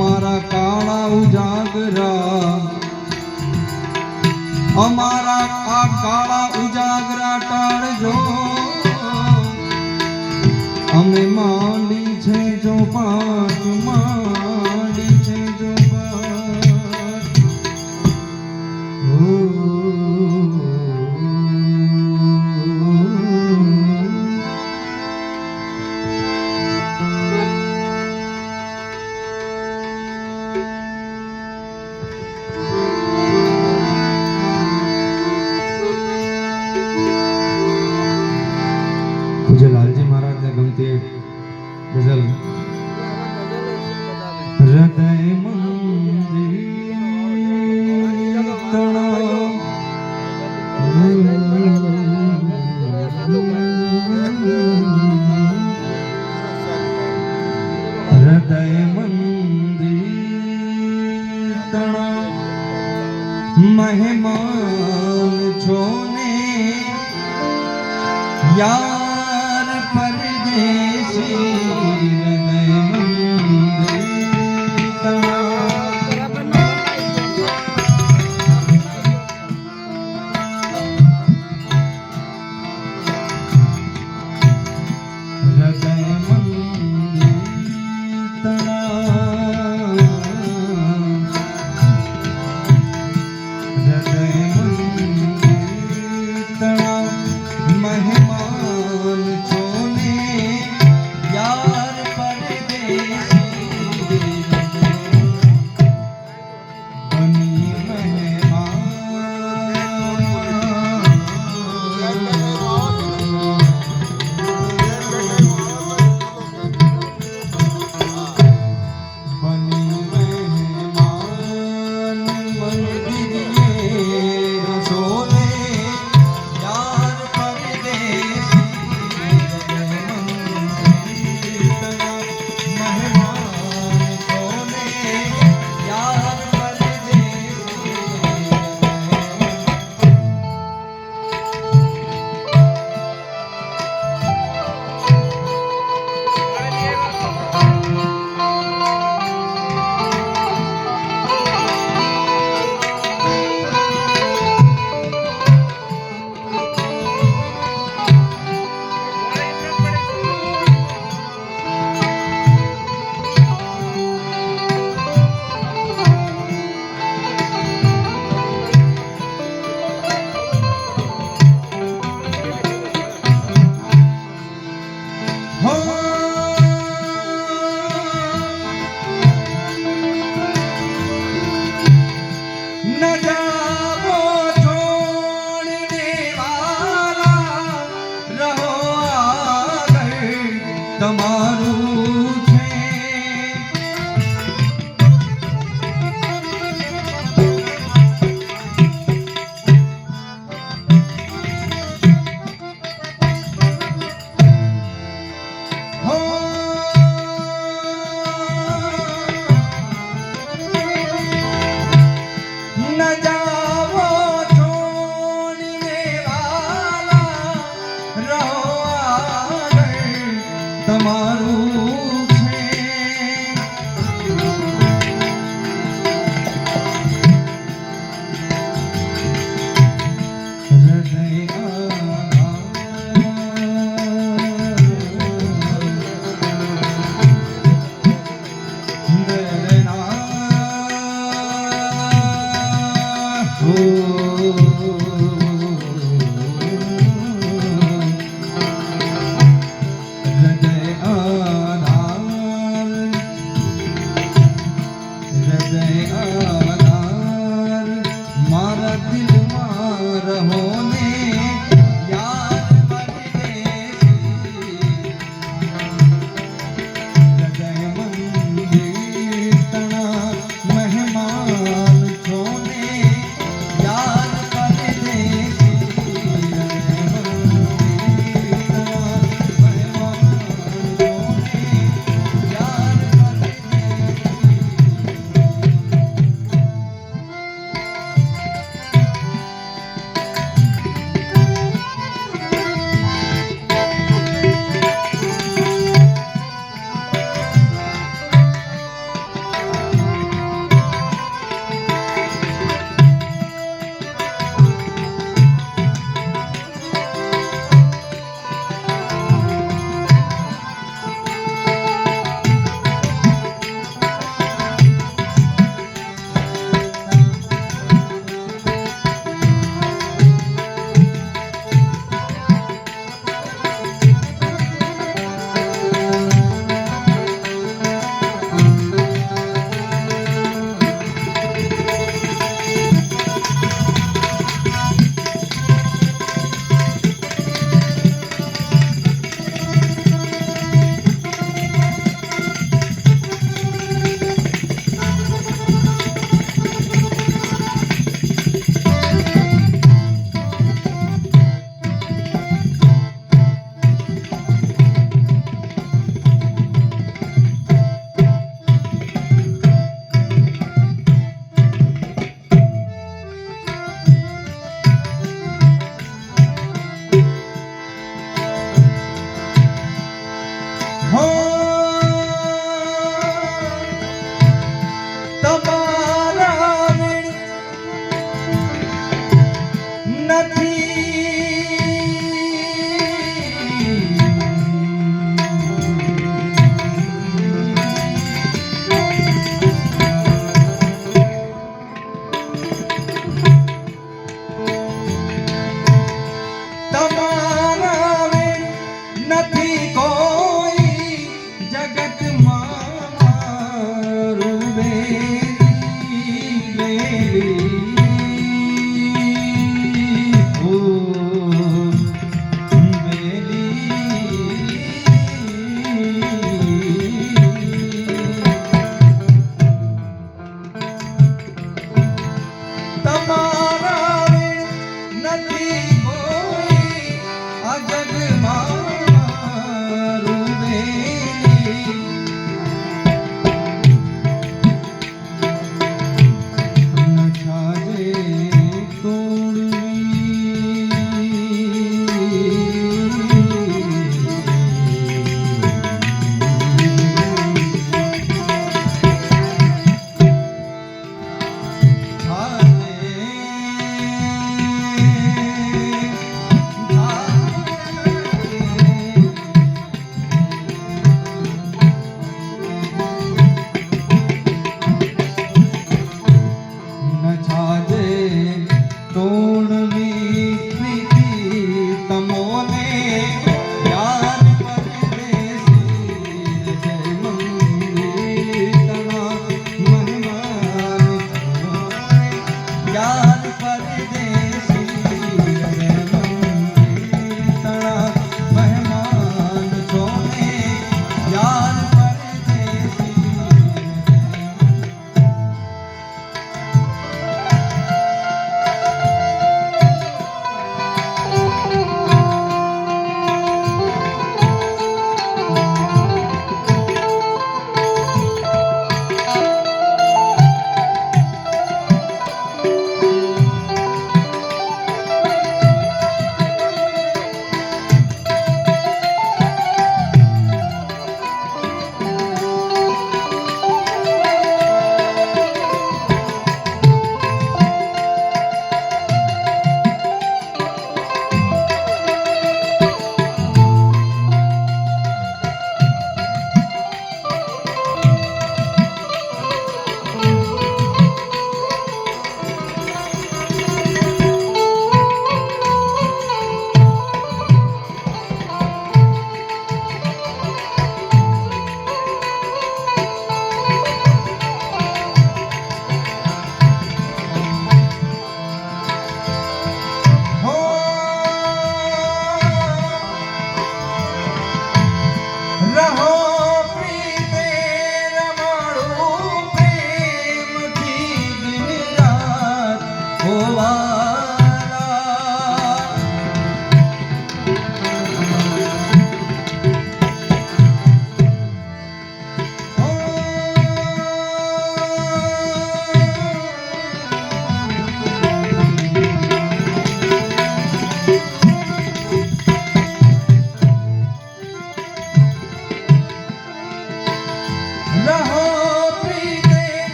અમારા કાળા ઉજાગરા. અમારા આ કાળા ઉજાગરા ટાળજો. અમે માં দেশে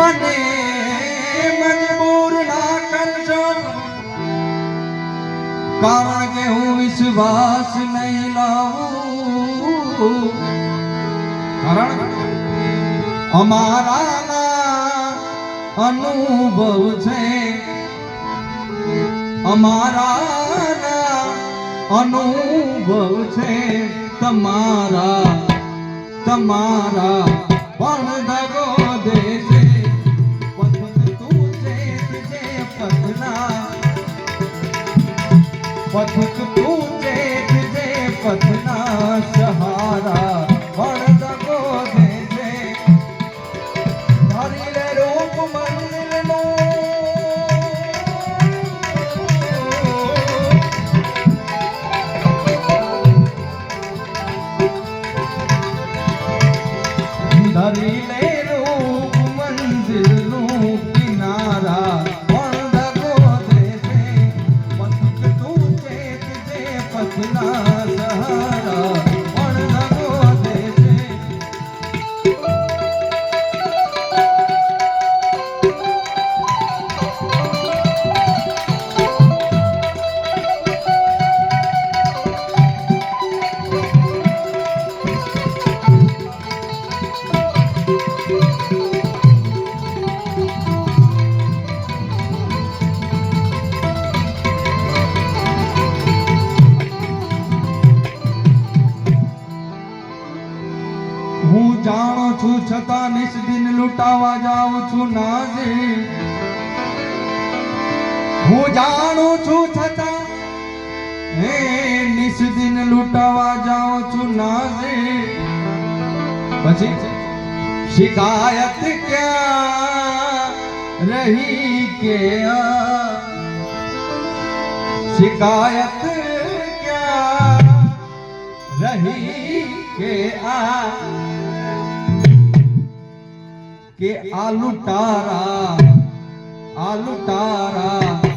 મને મજબૂર ના કરજો કારણ કે હું વિશ્વાસ નહીં લાવું. કારણ અમારા અનુભવ છે. અમારા અનુભવ છે. તમારા તમારા પણ what would the છું છતાં નિષ્દિન લૂંટાવા જાઉં છું નાજી હું જાણું છું છતાં હે નિષ્દિન લૂંટાવા જાઉં છું નાજી પછી શિકાયત ક્યાં રહી કે આ શિકાયત ક્યાં રહી કે આ કે આ લૂંટારા આ લૂંટારા.